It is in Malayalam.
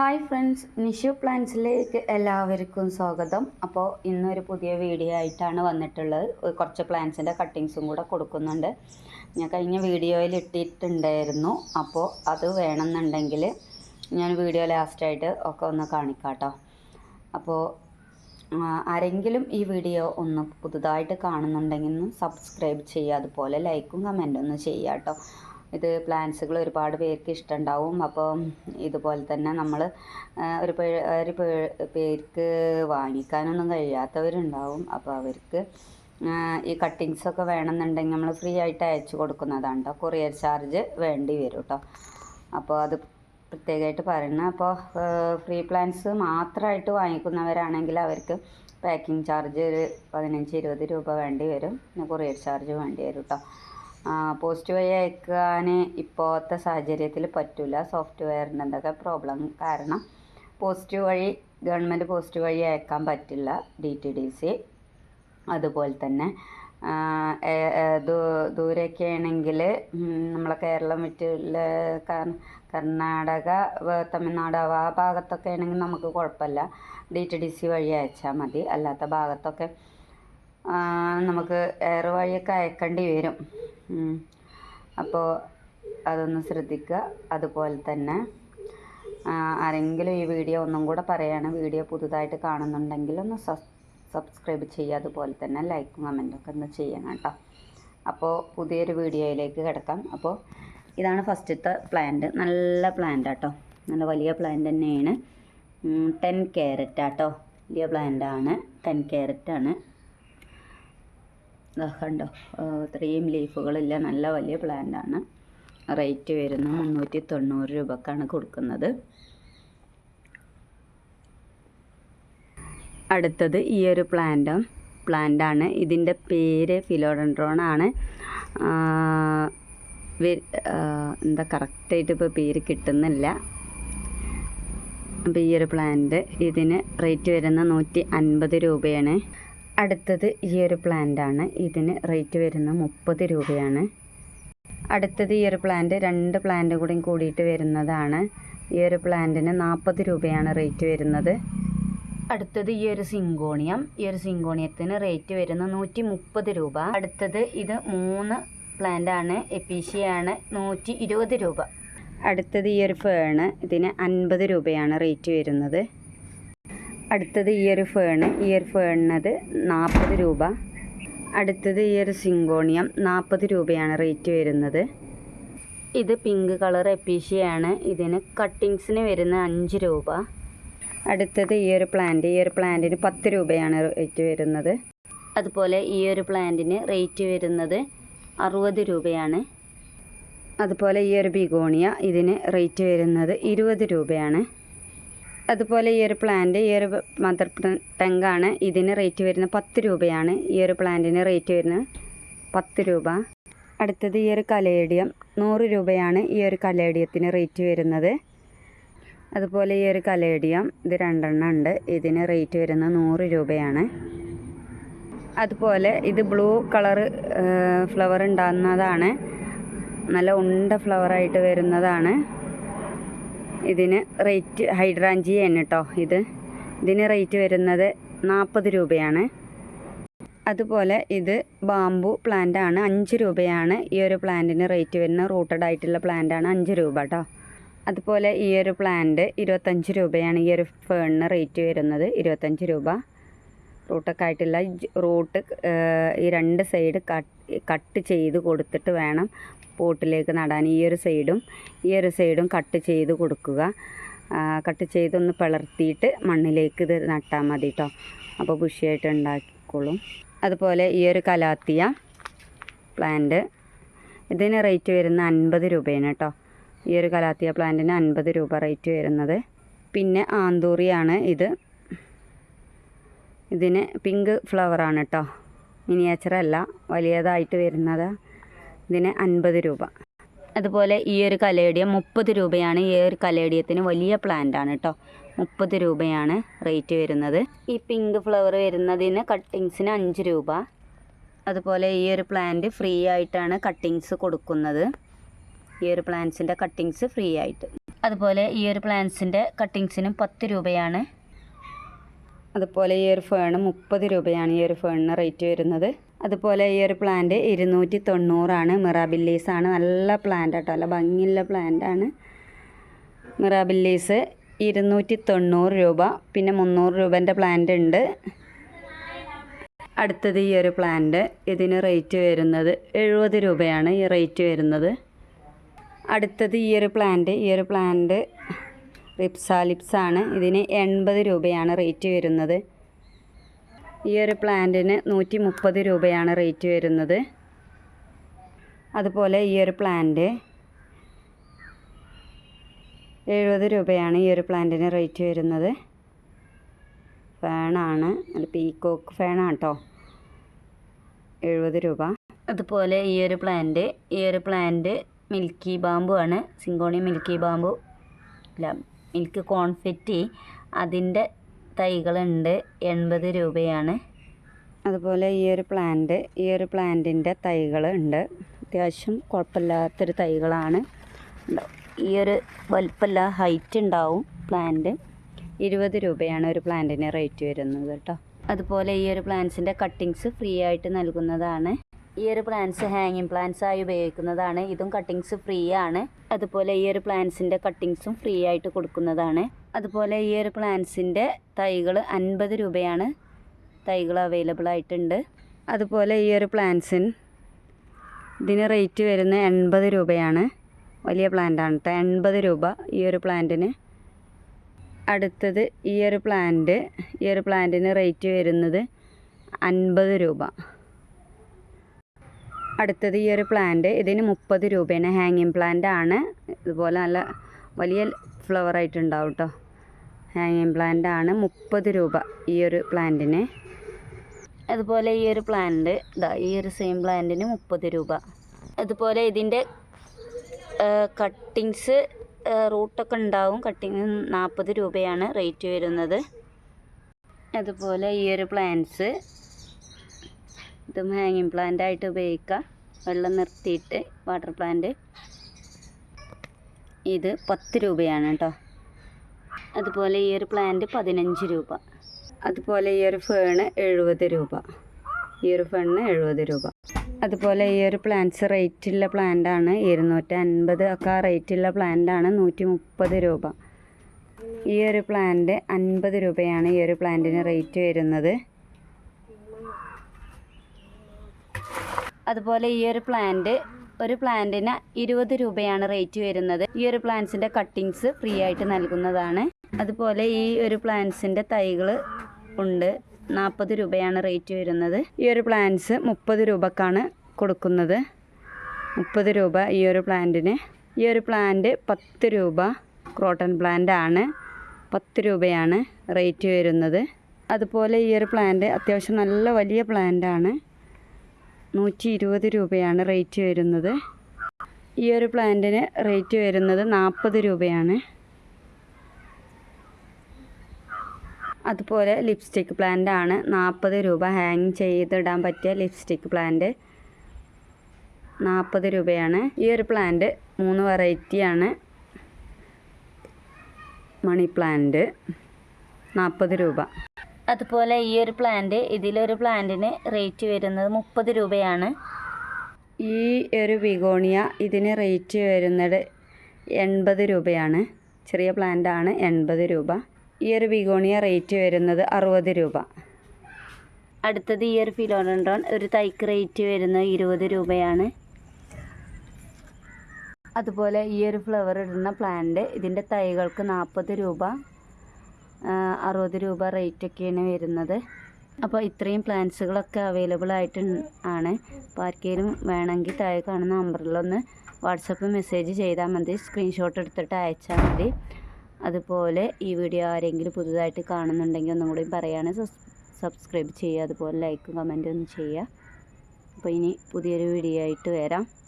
ഹായ് ഫ്രണ്ട്സ് നിഷു പ്ലാൻസിലേക്ക് എല്ലാവർക്കും സ്വാഗതം. അപ്പോൾ ഇന്നൊരു പുതിയ വീഡിയോ ആയിട്ടാണ് വന്നിട്ടുള്ളത്. കുറച്ച് പ്ലാൻസിന്റെ കട്ടിങ്സും കൂടെ കൊടുക്കുന്നുണ്ട്. ഞാൻ കഴിഞ്ഞ വീഡിയോയിൽ ഇട്ടിട്ടുണ്ടായിരുന്നു. അപ്പോൾ അത് വേണമെന്നുണ്ടെങ്കിൽ ഞാൻ വീഡിയോ ലാസ്റ്റായിട്ട് ഒക്കെ ഒന്ന് കാണിക്കാട്ടോ. അപ്പോൾ ആരെങ്കിലും ഈ വീഡിയോ ഒന്ന് പുതുതായിട്ട് കാണുന്നുണ്ടെങ്കിൽ ഒന്ന് സബ്സ്ക്രൈബ് ചെയ്യുക. അതുപോലെ ലൈക്കും കമന്റും ഒന്ന് ചെയ്യുക കേട്ടോ ഇത് പ്ലാന്റ്സുകൾ ഒരുപാട് പേർക്ക് ഇഷ്ടമുണ്ടാവും അപ്പോൾ ഇതുപോലെ തന്നെ നമ്മൾ ഒരു ഒരു പേർക്ക് വാങ്ങിക്കാനൊന്നും കഴിയാത്തവരുണ്ടാവും. അപ്പോൾ അവർക്ക് ഈ കട്ടിങ്സൊക്കെ വേണമെന്നുണ്ടെങ്കിൽ നമ്മൾ ഫ്രീ ആയിട്ട് അയച്ചു കൊടുക്കുന്നതാണ് കേട്ടോ കൊറിയർ ചാർജ് വേണ്ടി വരും കേട്ടോ അപ്പോൾ അത് പ്രത്യേകമായിട്ട് പറയുന്നത് അപ്പോൾ ഫ്രീ പ്ലാൻസ് മാത്രമായിട്ട് വാങ്ങിക്കുന്നവരാണെങ്കിൽ അവർക്ക് പാക്കിംഗ് ചാർജ് ഒരു പതിനഞ്ച് ഇരുപത് രൂപ വേണ്ടി വരും. പിന്നെ കൊറിയർ ചാർജ് വേണ്ടി വരും കേട്ടോ പോസ്റ്റ് വഴി അയക്കാൻ ഇപ്പോഴത്തെ സാഹചര്യത്തിൽ പറ്റില്ല സോഫ്റ്റ്വെയറിന്റെ എന്തൊക്കെ പ്രോബ്ലം കാരണം പോസ്റ്റ് വഴി ഗവൺമെന്റ് പോസ്റ്റ് വഴി അയക്കാൻ പറ്റില്ല. ഡി ടി ഡി സി അതുപോലെ തന്നെ ദൂരെയൊക്കെ ആണെങ്കിൽ നമ്മളെ കേരളം വിട്ടുള്ള കർണാടക തമിഴ്നാട് ആ ഭാഗത്തൊക്കെ ആണെങ്കിൽ നമുക്ക് കുഴപ്പമില്ല. ഡി ടി ഡി സി വഴി അയച്ചാൽ മതി. അല്ലാത്ത ഭാഗത്തൊക്കെ നമുക്ക് എയർ വഴിയൊക്കെ അയക്കേണ്ടി വരും. അപ്പോൾ അതൊന്ന് ശ്രദ്ധിക്കുക. അതുപോലെ തന്നെ ആരെങ്കിലും ഈ വീഡിയോ ഒന്നും കൂടെ പറയാണ് വീഡിയോ പുതുതായിട്ട് കാണുന്നുണ്ടെങ്കിൽ ഒന്ന് സബ് സബ്സ്ക്രൈബ് ചെയ്യുക. അതുപോലെ തന്നെ ലൈക്കും കമന്റും ഒക്കെ ഒന്ന് ചെയ്യണം കേട്ടോ. അപ്പോൾ പുതിയൊരു വീഡിയോയിലേക്ക് കിടക്കാം. അപ്പോൾ ഇതാണ് ഫസ്റ്റത്തെ പ്ലാന്റ്. നല്ല പ്ലാന്റ് ആട്ടോ. നല്ല വലിയ പ്ലാന്റ് തന്നെയാണ്. ടെൻ ക്യാരറ്റ് ആട്ടോ വലിയ പ്ലാന്റ് ആണ് ടെൻ ക്യാരറ്റ് ആണ് കണ്ടോ? ഇത്രയും ലീഫുകളില്ല നല്ല വലിയ പ്ലാന്റ് ആണ് റേറ്റ് വരുന്ന മുന്നൂറ്റി തൊണ്ണൂറ് രൂപക്കാണ് കൊടുക്കുന്നത്. അടുത്തത് ഈ ഒരു പ്ലാന്റ് പ്ലാന്റാണ്. ഇതിന്റെ പേര് ഫിലോഡൻഡ്രോൺ ആണ്. എന്താ കറക്റ്റായിട്ട് ഇപ്പോൾ പേര് കിട്ടുന്നില്ല. അപ്പോൾ ഈ ഒരു പ്ലാന്റ് ഇതിന് റേറ്റ് വരുന്ന നൂറ്റി അൻപത് രൂപയാണ്. അടുത്തത് ഈ ഒരു പ്ലാന്റ് ആണ്. ഇതിന് റേറ്റ് വരുന്നത് മുപ്പത് രൂപയാണ്. അടുത്തത് ഈ ഒരു പ്ലാന്റ് രണ്ട് പ്ലാന്റ് കൂടിയും കൂടിയിട്ട് വരുന്നതാണ്. ഈ ഒരു പ്ലാന്റിന് നാൽപ്പത് രൂപയാണ് റേറ്റ് വരുന്നത്. അടുത്തത് ഈ ഒരു സിങ്കോണിയം. ഈ ഒരു സിങ്കോണിയത്തിന് റേറ്റ് വരുന്നത് നൂറ്റി മുപ്പത് രൂപ. അടുത്തത് ഇത് മൂന്ന് പ്ലാന്റ് ആണ്. എപ്പീഷ്യയാണ് നൂറ്റി ഇരുപത് രൂപ. അടുത്തത് ഈ ഒരു ഫേണ് ഇതിന് അൻപത് രൂപയാണ് റേറ്റ് വരുന്നത്. അടുത്തത് ഈ ഒരു ഫേണ് ഈ ഒരു ഫേണിനത് നാൽപ്പത് രൂപ. അടുത്തത് ഈ ഒരു സിങ്കോണിയം നാൽപ്പത് രൂപയാണ് റേറ്റ് വരുന്നത്. ഇത് പിങ്ക് കളർ എപ്പീഷ്യയാണ് ഇതിന് കട്ടിങ്സിന് വരുന്ന അഞ്ച് രൂപ. അടുത്തത് ഈ ഒരു പ്ലാന്റ് ഈ ഒരു പ്ലാന്റിന് പത്ത് രൂപയാണ് റേറ്റ് വരുന്നത്. അതുപോലെ ഈ ഒരു പ്ലാന്റിന് റേറ്റ് വരുന്നത് അറുപത് രൂപയാണ്. അതുപോലെ ഈ ഒരു ബിഗോണിയ ഇതിന് റേറ്റ് വരുന്നത് ഇരുപത് രൂപയാണ്. അതുപോലെ ഈ ഒരു പ്ലാന്റ് ഈ ഒരു മദർ ടെങ്കാണ് ഇതിന് റേറ്റ് വരുന്നത് പത്ത് രൂപയാണ്. ഈ ഒരു പ്ലാന്റിന് റേറ്റ് വരുന്നത് പത്ത് രൂപ. അടുത്തത് ഈ ഒരു കലേഡിയം നൂറ് രൂപയാണ് ഈ ഒരു കലേഡിയത്തിന് റേറ്റ് വരുന്നത്. അതുപോലെ ഈ ഒരു കലേഡിയം ഇത് രണ്ടെണ്ണം ഉണ്ട്. ഇതിന് റേറ്റ് വരുന്നത് നൂറ് രൂപയാണ്. അതുപോലെ ഇത് ബ്ലൂ കളറ് ഫ്ലവർ ഉണ്ടാകുന്നതാണ്. നല്ല ഉണ്ട ഫ്ലവറായിട്ട് വരുന്നതാണ്. ഇതിന് റേറ്റ് ഹൈഡ്രാഞ്ചിയാണ് കേട്ടോ ഇത്. ഇതിന് റേറ്റ് വരുന്നത് നാൽപ്പത് രൂപയാണ്. അതുപോലെ ഇത് ബാംബു പ്ലാന്റ് ആണ്. അഞ്ച് രൂപയാണ് ഈ ഒരു പ്ലാന്റിന് റേറ്റ് വരുന്ന റൂട്ടഡ് ആയിട്ടുള്ള പ്ലാന്റ് ആണ് അഞ്ച് രൂപ കേട്ടോ അതുപോലെ ഈ ഒരു പ്ലാന്റ് ഇരുപത്തഞ്ച് രൂപയാണ് ഈ ഒരു ഫേണിന് റേറ്റ് വരുന്നത്. ഇരുപത്തഞ്ച് രൂപ. റൂട്ടൊക്കെ ആയിട്ടുള്ള റൂട്ട് ഈ രണ്ട് സൈഡ് കട്ട് കട്ട് ചെയ്ത് കൊടുത്തിട്ട് വേണം പോട്ടിലേക്ക് നടാൻ ഈ ഒരു സൈഡും ഈ ഒരു സൈഡും കട്ട് ചെയ്ത് കൊടുക്കുക. കട്ട് ചെയ്തൊന്ന് പിളർത്തിയിട്ട് മണ്ണിലേക്ക് ഇത് നട്ടാൽ മതി കേട്ടോ അപ്പോൾ ബുഷിയായിട്ട് ഉണ്ടാക്കിക്കോളും. അതുപോലെ ഈ ഒരു കലാത്തിയ പ്ലാന്റ് ഇതിന് റേറ്റ് വരുന്ന അൻപത് രൂപയാണ് കേട്ടോ ഈ ഒരു കലാത്തിയ പ്ലാന്റിന് അൻപത് രൂപ റേറ്റ് വരുന്നത്. പിന്നെ ആന്തൂറിയാണ് ഇത്. ഇതിന് പിങ്ക് ഫ്ലവറാണ് കേട്ടോ മിനിയേച്ചറല്ല വലിയതായിട്ട് വരുന്നത്. ഇതിന് അൻപത് രൂപ. അതുപോലെ ഈ ഒരു കലേഡിയം മുപ്പത് രൂപയാണ്. ഈ ഒരു കലേഡിയത്തിന് വലിയ പ്ലാന്റ് ആണ് കേട്ടോ മുപ്പത് രൂപയാണ് റേറ്റ് വരുന്നത്. ഈ പിങ്ക് ഫ്ലവർ വരുന്നതിന് കട്ടിങ്സിന് അഞ്ച് രൂപ. അതുപോലെ ഈ ഒരു പ്ലാന്റ് ഫ്രീ ആയിട്ടാണ് കട്ടിങ്സ് കൊടുക്കുന്നത്. ഈ ഒരു പ്ലാന്റ്സിന്റെ കട്ടിങ്സ് ഫ്രീ ആയിട്ട്. അതുപോലെ ഈ ഒരു പ്ലാന്റ്സിന്റെ കട്ടിങ്സിനും പത്ത് രൂപയാണ്. അതുപോലെ ഈ ഒരു ഫേണ് മുപ്പത് രൂപയാണ് ഈ ഒരു ഫേണിന് റേറ്റ് വരുന്നത്. അതുപോലെ ഈ ഒരു പ്ലാന്റ് ഇരുന്നൂറ്റി തൊണ്ണൂറാണ് മിറാബില്ലീസ് ആണ്. നല്ല പ്ലാന്റ് കേട്ടോ നല്ല ഭംഗിയുള്ള പ്ലാന്റ് ആണ്. മിറാബില്ലീസ് ഇരുന്നൂറ്റി തൊണ്ണൂറ് രൂപ. പിന്നെ മുന്നൂറ് രൂപേന്റെ പ്ലാന്റ് ഉണ്ട്. അടുത്തത് ഈ ഒരു പ്ലാന്റ് ഇതിന് റേറ്റ് വരുന്നത് എഴുപത് രൂപയാണ് ഈ റേറ്റ് വരുന്നത്. അടുത്തത് ഈ ഒരു പ്ലാന്റ് ഈ ഒരു പ്ലാന്റ് റിപ്സാലിപ്സ് ആണ്. ഇതിന് എൺപത് രൂപയാണ് റേറ്റ് വരുന്നത്. ഈ ഒരു പ്ലാന്റിന് നൂറ്റി മുപ്പത് രൂപയാണ് റേറ്റ് വരുന്നത്. അതുപോലെ ഈ ഒരു പ്ലാന്റ് എഴുപത് രൂപയാണ് ഈ ഒരു പ്ലാന്റിന് റേറ്റ് വരുന്നത്. ഫാണാണ് അല്ല പീക്കോക്ക് ഫാണാണ് കേട്ടോ എഴുപത് രൂപ. അതുപോലെ ഈ ഒരു പ്ലാന്റ് ഈ ഒരു പ്ലാന്റ് മിൽക്കി ബാമ്പു ആണ്. സിങ്കോണി മിൽക്കി ബാമ്പു അല്ല മിൽക്ക് കോൺഫെറ്റി അതിന്റെ തൈകളുണ്ട്. എൺപത് രൂപയാണ്. അതുപോലെ ഈ ഒരു പ്ലാന്റ് ഈ ഒരു പ്ലാന്റിന്റെ തൈകൾ ഉണ്ട്. അത്യാവശ്യം കുഴപ്പമില്ലാത്തൊരു തൈകളാണ്. ഈ ഒരു വലുപ്പമില്ല ഹൈറ്റ് ഉണ്ടാവും പ്ലാന്റ് ഇരുപത് രൂപയാണ് ഒരു പ്ലാന്റിന് റേറ്റ് വരുന്നത് കേട്ടോ. അതുപോലെ ഈ ഒരു പ്ലാന്റ്സിന്റെ കട്ടിങ്സ് ഫ്രീ ആയിട്ട് നൽകുന്നതാണ്. ഈ ഒരു പ്ലാന്റ്സ് ഹാങ്ങിങ് പ്ലാന്റ്സ് ആയി ഉപയോഗിക്കുന്നതാണ്. ഇതും കട്ടിങ്സ് ഫ്രീ ആണ്. അതുപോലെ ഈ ഒരു പ്ലാന്റ്സിന്റെ കട്ടിങ്സും ഫ്രീ ആയിട്ട് കൊടുക്കുന്നതാണ്. അതുപോലെ ഈ ഒരു പ്ലാന്റ്സിന്റെ തൈകൾ അൻപത് രൂപയാണ്. തൈകൾ അവൈലബിൾ ആയിട്ടുണ്ട്. അതുപോലെ ഈ ഒരു പ്ലാന്റ്സിന് ഇതിന് റേറ്റ് വരുന്ന എൺപത് രൂപയാണ്. വലിയ പ്ലാന്റാണ് കേട്ടോ എൺപത് രൂപ ഈ ഒരു പ്ലാന്റിന് അടുത്തത് ഈ ഒരു പ്ലാന്റ് ഈ ഒരു പ്ലാന്റിന് റേറ്റ് വരുന്നത് അൻപത് രൂപ. അടുത്തത് ഈ ഒരു പ്ലാന്റ് ഇതിന് മുപ്പത് രൂപയാണ്. ഹാങ്ങിങ് പ്ലാന്റ് ആണ്. ഇതുപോലെ നല്ല വലിയ ഫ്ലവർ ആയിട്ടുണ്ടാവും കേട്ടോ ഹാങ്ങിങ് പ്ലാന്റ് ആണ് മുപ്പത് രൂപ ഈ ഒരു പ്ലാന്റിന് അതുപോലെ ഈ ഒരു പ്ലാന്റ് ഇതാ ഈ ഒരു സെയിം പ്ലാന്റിന് മുപ്പത് രൂപ. അതുപോലെ ഇതിന്റെ കട്ടിങ്സ് റൂട്ടൊക്കെ ഉണ്ടാവും. കട്ടിങ് നാൽപ്പത് രൂപയാണ് റേറ്റ് വരുന്നത്. അതുപോലെ ഈ ഒരു പ്ലാന്റ്സ് ഇതും ഹാങ്ങിങ് പ്ലാന്റ് ആയിട്ട് ഉപയോഗിക്കാം. വെള്ളം നിർത്തിയിട്ട് വാട്ടർ പ്ലാന്റ് ഇത് പത്ത് രൂപയാണ് കേട്ടോ. അതുപോലെ ഈ ഒരു പ്ലാന്റ് പതിനഞ്ച് രൂപ. അതുപോലെ ഈ ഒരു ഫേണ് എഴുപത് രൂപ. ഈ ഒരു ഫേണിന് എഴുപത് രൂപ. അതുപോലെ ഈ ഒരു പ്ലാന്റ്സ് റേറ്റുള്ള പ്ലാന്റാണ് ഇരുന്നൂറ്റി അൻപത് ഒക്കെ റേറ്റുള്ള പ്ലാന്റാണ് നൂറ്റി മുപ്പത് രൂപ. ഈ ഒരു പ്ലാന്റ് അൻപത് രൂപയാണ് ഈ ഒരു പ്ലാന്റിന് റേറ്റ് വരുന്നത്. അതുപോലെ ഈ ഒരു പ്ലാന്റ് ഒരു പ്ലാന്റിന് ഇരുപത് രൂപയാണ് റേറ്റ് വരുന്നത്. ഈ ഒരു പ്ലാന്റ്സിന്റെ കട്ടിങ്സ് ഫ്രീ ആയിട്ട് നൽകുന്നതാണ്. അതുപോലെ ഈ ഒരു പ്ലാന്റ്സിന്റെ തൈകൾ ഉണ്ട്. നാൽപ്പത് രൂപയാണ് റേറ്റ് വരുന്നത്. ഈ ഒരു പ്ലാന്റ്സ് മുപ്പത് രൂപക്കാണ് കൊടുക്കുന്നത്. മുപ്പത് രൂപ ഈ ഒരു പ്ലാന്റിന്. ഈ ഒരു പ്ലാന്റ് പത്ത് രൂപ ക്രോട്ടൺ പ്ലാന്റ് ആണ്. പത്ത് രൂപയാണ് റേറ്റ് വരുന്നത്. അതുപോലെ ഈ ഒരു പ്ലാന്റ് അത്യാവശ്യം നല്ല വലിയ പ്ലാന്റ് ആണ്. നൂറ്റി ഇരുപത് രൂപയാണ് റേറ്റ് വരുന്നത്. ഈ ഒരു പ്ലാന്റിന് റേറ്റ് വരുന്നത് നാൽപ്പത് രൂപയാണ്. അതുപോലെ ലിപ്സ്റ്റിക് പ്ലാന്റ് ആണ് നാൽപ്പത് രൂപ. ഹാങ് ചെയ്തിടാൻ പറ്റിയ ലിപ്സ്റ്റിക് പ്ലാന്റ് നാൽപ്പത് രൂപയാണ്. ഈ ഒരു പ്ലാന്റ് മൂന്ന് വെറൈറ്റിയാണ്. മണി പ്ലാന്റ് നാൽപ്പത് രൂപ. അതുപോലെ ഈ ഒരു പ്ലാന്റ് ഇതിലൊരു പ്ലാന്റിന് റേറ്റ് വരുന്നത് മുപ്പത് രൂപയാണ്. ഈ ഒരു വിഗോണിയ ഇതിന് റേറ്റ് വരുന്നത് എൺപത് രൂപയാണ്. ചെറിയ പ്ലാന്റാണ് ആണ് എൺപത് രൂപ. ഈ ഒരു വിഗോണിയ റേറ്റ് വരുന്നത് അറുപത് രൂപ. അടുത്തത് ഈ ഒരു ഫിലോഡൻഡ്രോൺ ഒരു തൈക്ക് റേറ്റ് വരുന്നത് ഇരുപത് രൂപയാണ്. അതുപോലെ ഈ ഒരു ഫ്ലവർ ഇടുന്ന പ്ലാന്റ് ഇതിന്റെ തൈകൾക്ക് നാൽപ്പത് രൂപ. അറുപത് രൂപ റേറ്റ് ഒക്കെയാണ് വരുന്നത്. അപ്പോൾ ഇത്രയും പ്ലാന്റ്സുകളൊക്കെ അവൈലബിൾ ആയിട്ട് ആണ്. അപ്പോൾ ആർക്കെങ്കിലും വേണമെങ്കിൽ താഴെ കാണുന്ന നമ്പറിലൊന്ന് വാട്സപ്പ് മെസ്സേജ് ചെയ്താൽ മതി. സ്ക്രീൻഷോട്ട് എടുത്തിട്ട് അയച്ചാൽ മതി. അതുപോലെ ഈ വീഡിയോ ആരെങ്കിലും പുതുതായിട്ട് കാണുന്നുണ്ടെങ്കിൽ ഒന്നും കൂടി പറയാണ്. സബ്സ്ക്രൈബ് ചെയ്യുക. അതുപോലെ ലൈക്കും കമന്റും ഒന്ന് ചെയ്യുക. അപ്പോൾ ഇനി പുതിയൊരു വീഡിയോ ആയിട്ട് വരാം.